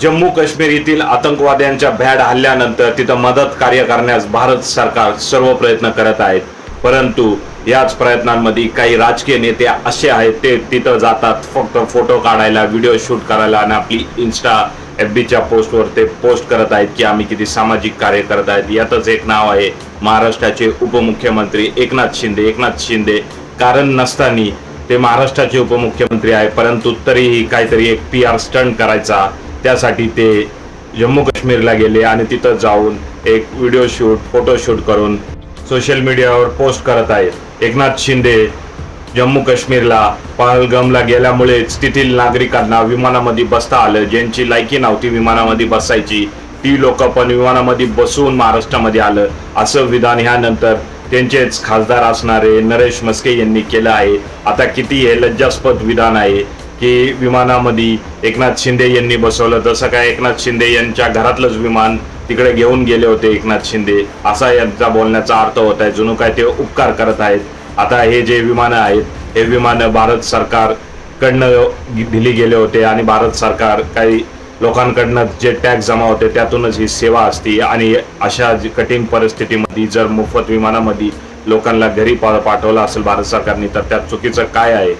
जम्मू काश्मीर येथील आतंकवाद्यांच्या भ्याड हल्ल्यानंतर तिथं मदत कार्य करण्यास भारत सरकार सर्व प्रयत्न करत आहेत. परंतु याच प्रयत्नांमध्ये काही राजकीय नेते असे आहेत ते तिथं जातात फक्त फोटो काढायला व्हिडिओ शूट करायला आणि आपली इन्स्टा एफ बीच्या पोस्टवर ते पोस्ट करत आहेत की आम्ही किती सामाजिक कार्य करत आहेत. यातच एक नाव आहे महाराष्ट्राचे उपमुख्यमंत्री एकनाथ शिंदे. एकनाथ शिंदे कारण नसताना ते महाराष्ट्राचे उपमुख्यमंत्री आहे परंतु तरीही काहीतरी एक पी आर स्टंट करायचा त्यासाठी ते जम्मू काश्मीरला गेले आणि तिथं जाऊन एक व्हिडिओ शूट फोटो शूट करून सोशल मीडियावर पोस्ट करत आहेत. एकनाथ शिंदे जम्मू काश्मीरला पहलगमला गेल्यामुळेच तेथील नागरिकांना विमानामध्ये बसता आलं. ज्यांची लायकी नव्हती विमानामध्ये बसायची. ती लोक पण विमानामध्ये बसून महाराष्ट्रामध्ये आलं. असं विधान ह्यानंतर त्यांचेच खासदार असणारे नरेश मस्के यांनी केलं आहे. आता किती हे लज्जास्पद विधान आहे. की विमानामध्ये एकनाथ शिंदे यांनी बसवलं. तसं काय एकनाथ शिंदे यांच्या घरातलंच विमान तिकडे घेऊन गेले होते एकनाथ शिंदे असा यांचा बोलण्याचा अर्थ होत आहे. जणू काय ते उपकार करत आहेत. आता हे जे विमानं आहेत हे विमानं भारत सरकारकडनं दिली गेले होते आणि भारत सरकार काही लोकांकडनं जे टॅक्स जमा होते त्यातूनच ही सेवा असते आणि अशा कठीण परिस्थितीमध्ये जर मोफत विमानामध्ये लोकांना घरी पा- पाठवलं असेल भारत सरकारने तर त्यात चुकीचं काय आहे?